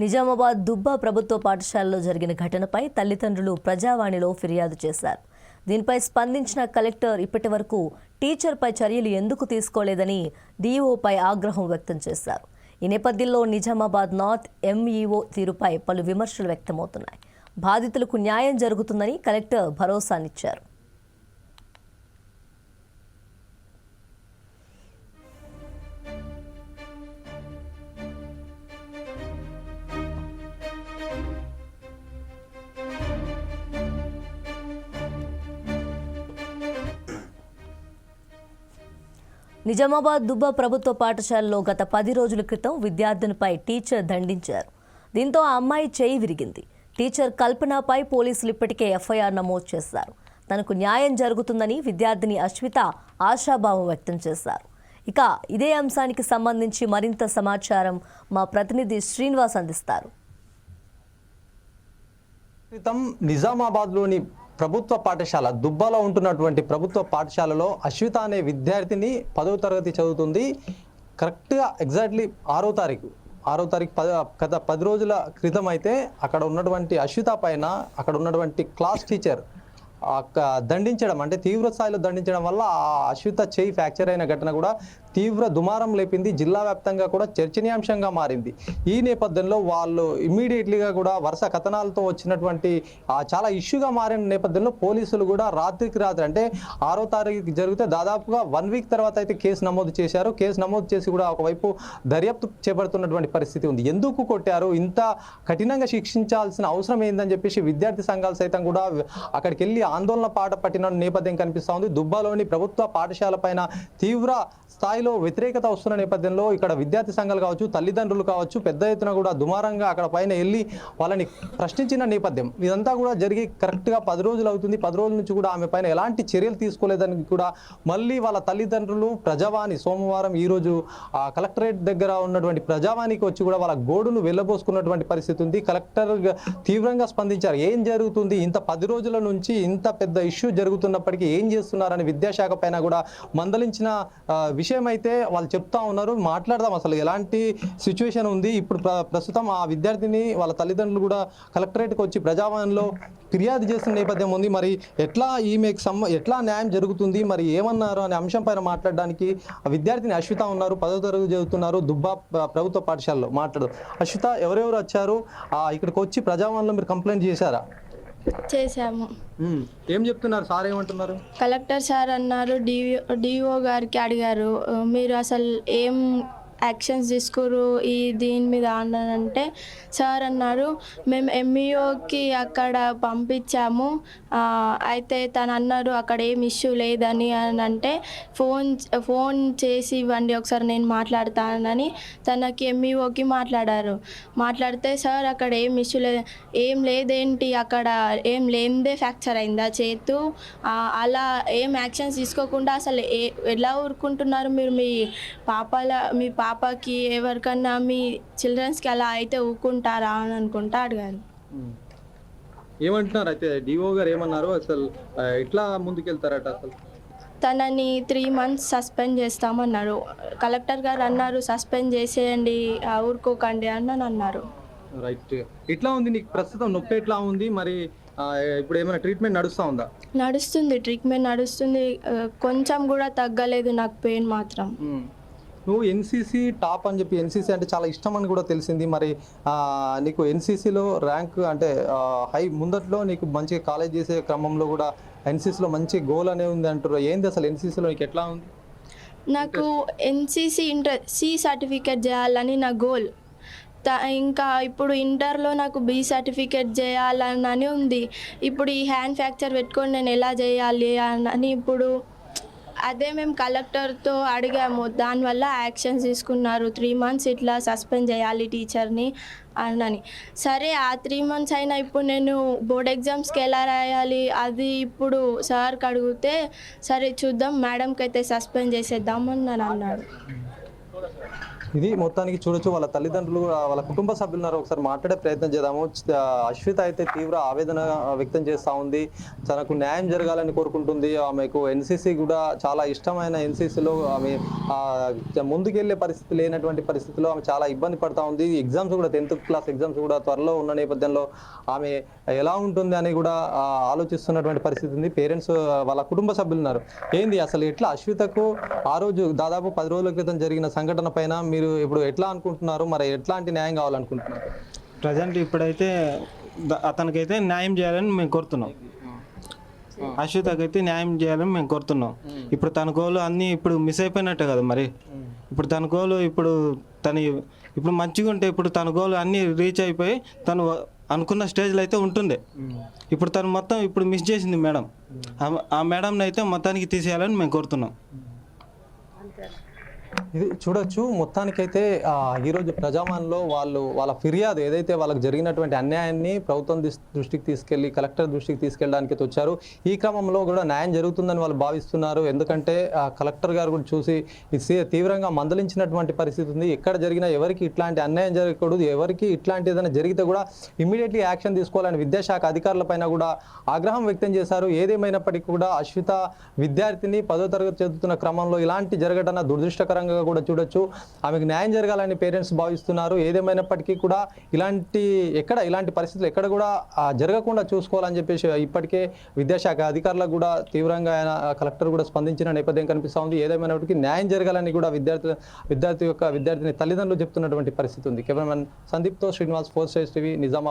నిజామాబాద్ దుబ్బా ప్రభుత్వ పాఠశాలలో జరిగిన ఘటనపై తల్లిదండ్రులు ప్రజావాణిలో ఫిర్యాదు చేశారు. దీనిపై స్పందించిన కలెక్టర్ ఇప్పటి వరకు టీచర్పై చర్యలు ఎందుకు తీసుకోలేదని డీఓపై ఆగ్రహం వ్యక్తం చేశారు. ఈ నేపథ్యంలో నిజామాబాద్ నార్త్ ఎంఈఓ తీరుపై పలు విమర్శలు వ్యక్తమవుతున్నాయి. బాధితులకు న్యాయం జరుగుతుందని కలెక్టర్ భరోసానిచ్చారు. నిజామాబాద్ దుబ్బా ప్రభుత్వ పాఠశాలలో గత పది రోజుల క్రితం విద్యార్థినిపై టీచర్ దండించారు. దీంతో ఆ అమ్మాయి చేయి విరిగింది. టీచర్ కల్పనపై పోలీసులు ఇప్పటికే ఎఫ్ఐఆర్ నమోదు చేశారు. తనకు న్యాయం జరుగుతుందని విద్యార్థిని అశ్విత ఆశాభావం వ్యక్తం చేశారు. ఇక ఇదే అంశానికి సంబంధించి మరింత సమాచారం మా ప్రతినిధి శ్రీనివాస్ అందిస్తారు. క్రితం నిజామాబాద్లోని ప్రభుత్వ పాఠశాల దుబ్బాలో ఉంటున్నటువంటి ప్రభుత్వ పాఠశాలలో అశ్విత అనే విద్యార్థిని పదవ తరగతి చదువుతుంది. కరెక్ట్గా ఎగ్జాక్ట్లీ ఆరో తారీఖు. ఆరో తారీఖు పద గత పది రోజుల క్రితం అయితే అక్కడ ఉన్నటువంటి అశ్విత పైన అక్కడ ఉన్నటువంటి క్లాస్ టీచర్ దండించడం అంటే తీవ్ర స్థాయిలో దండించడం వల్ల ఆ అశ్విత చేయి ఫ్రాక్చర్ అయిన ఘటన కూడా తీవ్ర దుమారం లేపింది. జిల్లా వ్యాప్తంగా కూడా చర్చనీయాంశంగా మారింది. ఈ నేపథ్యంలో వాళ్ళు ఇమ్మీడియట్లీగా కూడా వరుస కథనాలతో వచ్చినటువంటి చాలా ఇష్యూగా మారిన నేపథ్యంలో పోలీసులు కూడా రాత్రికి రాత్రి అంటే ఆరో తారీఖు జరిగితే దాదాపుగా వన్ వీక్ తర్వాత అయితే కేసు నమోదు చేశారు. కేసు నమోదు చేసి కూడా ఒకవైపు దర్యాప్తు చేపడుతున్నటువంటి పరిస్థితి ఉంది. ఎందుకు కొట్టారు? ఇంత కఠినంగా శిక్షించాల్సిన అవసరం ఏందని చెప్పేసి విద్యార్థి సంఘాలు సైతం కూడా అక్కడికి వెళ్ళి ఆందోళన పాట పట్టిన నేపథ్యం కనిపిస్తూ ఉంది. దుబ్బాలోని ప్రభుత్వ పాఠశాల పైన తీవ్ర స్థాయిలో వ్యతిరేకత వస్తున్న నేపథ్యంలో ఇక్కడ విద్యార్థి సంఘాలు కావచ్చు తల్లిదండ్రులు కావచ్చు పెద్ద ఎత్తున కూడా దుమారంగా అక్కడ పైన వెళ్ళి వాళ్ళని ప్రశ్నించిన నేపథ్యం. ఇదంతా కూడా జరిగి కరెక్ట్గా పది రోజులు అవుతుంది. పది రోజుల నుంచి కూడా ఆమె పైన ఎలాంటి చర్యలు తీసుకోలేదని కూడా మళ్ళీ వాళ్ళ తల్లిదండ్రులు ప్రజావాణి సోమవారం ఈరోజు ఆ కలెక్టరేట్ దగ్గర ఉన్నటువంటి ప్రజావాణికి వచ్చి కూడా వాళ్ళ గోడును వెళ్ళబోసుకున్నటువంటి పరిస్థితి ఉంది. కలెక్టర్ తీవ్రంగా స్పందించారు. ఏం జరుగుతుంది? ఇంత పది రోజుల నుంచి ఇంత పెద్ద ఇష్యూ జరుగుతున్నప్పటికీ ఏం చేస్తున్నారని విద్యాశాఖ పైన కూడా మందలించిన విషయం అయితే వాళ్ళు చెప్తా ఉన్నారు మాట్లాడదాం అసలు ఎలాంటి సిచ్యువేషన్ ఉంది. ఇప్పుడు ప్ర- ప్రస్తుతం ఆ విద్యార్థిని వాళ్ళ తల్లిదండ్రులు కూడా కలెక్టరేట్కి వచ్చి ప్రజావాణిలో ఫిర్యాదు చేసిన నేపథ్యం ఉంది. మరి ఎట్లా ఈమెకు సమ్మ ఎట్లా న్యాయం జరుగుతుంది? మరి ఏమన్నారు? అనే అంశం పైన మాట్లాడడానికి ఆ విద్యార్థిని అశ్విత ఉన్నారు. పదో తరగతి చదువుతున్నారు. దుబ్బా ప్రభుత్వ పాఠశాలలో మాట్లాడు అశ్విత ఎవరెవరు వచ్చారు? ఆ, ఇక్కడికి వచ్చి ప్రజావాణిలో మీరు కంప్లైంట్ చేశారా? చేశాము. ఏం చెప్తున్నారు? సార్ ఏమంటున్నారు? కలెక్టర్ సార్ అన్నారు డిఓ గారికి అడిగారు. మీరు అసలు ఏం యాక్షన్స్ తీసుకోరు. ఈ దీని మీద అంటే సార్ అన్నారు మేము ఎంఈఓకి అక్కడ పంపించాము. అయితే తను అన్నారు అక్కడ ఏం ఇష్యూ లేదని అని అంటే ఫోన్ ఫోన్ చేసి ఇవ్వండి ఒకసారి నేను మాట్లాడతానని తనకి ఎంఈఓకి మాట్లాడారు. మాట్లాడితే సార్ అక్కడ ఏం ఇష్యూ లేదు ఏం లేదేంటి? అక్కడ ఏం లేనిదే ఫ్రాక్చర్ అయిందా చేతు? అలా ఏం యాక్షన్స్ తీసుకోకుండా అసలు ఏ ఎలా ఊరుకుంటున్నారు మీరు? మీ పాపల మీ పాపకి ఎవరికన్నా మీ చిల్డ్రన్స్కి అలా అయితే ఊరుకుంటారా అని అనుకుంటా అడిగారు. ఏమంటున్నారు అయితే డిఓ గారు ఏమన్నారు? అసలు ఆ, ఎట్లా ముందుకెళ్తారట అసలు? తనని త్రీ మంత్స్ సస్పెండ్ చేస్తామన్నారు. కలెక్టర్ గారు అన్నారు సస్పెండ్ చేసేయండి ఊరుకోకండి అని అని అన్నారు. రైట్. ఎట్లా ఉంది నీకు? ప్రస్తుతం నొప్పి ఎట్లా ఉంది? మరి ఇప్పుడు ఏమైనా ట్రీట్మెంట్ నడుస్తా ఉందా? నడుస్తుంది ట్రీట్మెంట్ నడుస్తుంది. కొంచెం కూడా తగ్గలేదు నాకు పెయిన్ మాత్రం. నువ్వు ఎన్సీసీ టాప్ అని చెప్పి ఎన్సీసీ అంటే చాలా ఇష్టం అని కూడా తెలిసింది. మరి నీకు ఎన్సీసీలో ర్యాంక్ అంటే హై ముందట్లో నీకు మంచిగా కాలేజ్ చేసే క్రమంలో కూడా ఎన్సీసీలో మంచి గోల్ అనేది ఉంది అంటారు ఏంది అసలు ఎన్సీసీలో నీకు ఎట్లా ఉంది? నాకు ఎన్సీసీ ఇంటర్ సి సర్టిఫికేట్ చేయాలని నా గోల్. త- ఇంకా ఇప్పుడు ఇంటర్లో నాకు బి సర్టిఫికేట్ చేయాలని ఉంది. ఇప్పుడు ఈ హ్యాండ్ ఫ్రాక్చర్ పెట్టుకొని నేను ఎలా చేయాలి అని ఇప్పుడు అదే మేము కలెక్టర్తో అడిగాము దానివల్ల యాక్షన్స్ తీసుకున్నారు. త్రీ మంత్స్ ఇట్లా సస్పెండ్ చేయాలి టీచర్ని అని సరే ఆ త్రీ మంత్స్ అయినా ఇప్పుడు నేను బోర్డ్ ఎగ్జామ్స్కి ఎలా రాయాలి? అది ఇప్పుడు సార్కి అడిగితే సరే చూద్దాం మేడంకి అయితే సస్పెండ్ చేసేద్దాం అని నన్ను అన్నాడు. ఇది మొత్తానికి చూడొచ్చు. వాళ్ళ తల్లిదండ్రులు వాళ్ళ కుటుంబ సభ్యులు ఉన్నారు ఒకసారి మాట్లాడే ప్రయత్నం చేద్దాము. అశ్విత అయితే తీవ్ర ఆవేదన వ్యక్తం చేస్తూ ఉంది. తనకు న్యాయం జరగాలని కోరుకుంటుంది. ఆమెకు ఎన్సీసీ కూడా చాలా ఇష్టమైన ఎన్సీసీలో ఆమె ముందుకెళ్ళే పరిస్థితి లేనటువంటి పరిస్థితిలో ఆమె చాలా ఇబ్బంది పడతా ఉంది. ఎగ్జామ్స్ కూడా టెన్త్ క్లాస్ ఎగ్జామ్స్ కూడా త్వరలో ఉన్న నేపథ్యంలో ఆమె ఎలా ఉంటుంది అని కూడా ఆలోచిస్తున్నటువంటి పరిస్థితి ఉంది. పేరెంట్స్ వాళ్ళ కుటుంబ సభ్యులు ఉన్నారు ఏంది అసలు ఎట్లా అశ్వితకు ఆ రోజు దాదాపు పది రోజుల క్రితం జరిగిన సంఘటన పైన మీరు ఇప్పుడు ఎట్లా అనుకుంటున్నారు? మరి ఎట్లాంటి న్యాయం కావాలనుకుంటున్నారు? ప్రజెంట్ ఇప్పుడైతే అతనికైతే న్యాయం చేయాలని మేము కోరుతున్నాం. అశ్వితకి అయితే న్యాయం చేయాలని మేము కోరుతున్నాం. ఇప్పుడు తన గోలు అన్నీ ఇప్పుడు మిస్ అయిపోయినట్టే కదా మరి? ఇప్పుడు తన గోలు ఇప్పుడు తన ఇప్పుడు మంచిగా ఉంటే ఇప్పుడు తన గోలు అన్నీ రీచ్ అయిపోయి తను అనుకున్న స్టేజ్లో అయితే ఉంటుండే. ఇప్పుడు తను మొత్తం ఇప్పుడు మిస్ చేసింది మేడం. ఆ- ఆ మేడంని అయితే మొత్తానికి తీసేయాలని మేము కోరుతున్నాం. ఇది చూడొచ్చు. మొత్తానికైతే ఆ, ఈరోజు ప్రజావాణిలో వాళ్ళు వాళ్ళ ఫిర్యాదు ఏదైతే వాళ్ళకి జరిగినటువంటి అన్యాయాన్ని ప్రభుత్వం దృష్టికి తీసుకెళ్ళి కలెక్టర్ దృష్టికి తీసుకెళ్ళడానికి అయితే వచ్చారు. ఈ క్రమంలో కూడా న్యాయం జరుగుతుందని వాళ్ళు భావిస్తున్నారు. ఎందుకంటే ఆ, కలెక్టర్ గారు కూడా చూసి తీవ్రంగా మందలించినటువంటి పరిస్థితి ఉంది. ఎక్కడ జరిగినా ఎవరికి ఇట్లాంటి అన్యాయం జరగకూడదు. ఎవరికి ఇట్లాంటి ఏదైనా జరిగితే కూడా ఇమ్మీడియట్లీ యాక్షన్ తీసుకోవాలని విద్యాశాఖ అధికారులపైన కూడా ఆగ్రహం వ్యక్తం చేశారు. ఏదేమైనప్పటికీ కూడా అశ్విత విద్యార్థిని పదో తరగతి చదువుతున్న క్రమంలో ఇలాంటి జరగటన దురదృష్టకరంగా కూడా చూడొచ్చు. ఆమెకు న్యాయం జరగాలని పేరెంట్స్ భావిస్తున్నారు. ఏదేమైనప్పటికీ కూడా ఇలాంటి ఎక్కడ ఇలాంటి పరిస్థితులు ఎక్కడ కూడా జరగకుండా చూసుకోవాలని చెప్పేసి ఇప్పటికే విద్యాశాఖ అధికారులకు కూడా తీవ్రంగా ఆయన కలెక్టర్ కూడా స్పందించిన నేపథ్యం కనిపిస్తూ ఉంది ఏదేమైనప్పటికీ న్యాయం జరగాలని కూడా విద్యార్థులు విద్యార్థి యొక్క విద్యార్థిని తల్లిదండ్రులు చెప్తున్నటువంటి పరిస్థితి ఉంది. Cameraman సందీప్తో Srinivas four stage TV Nizamabad.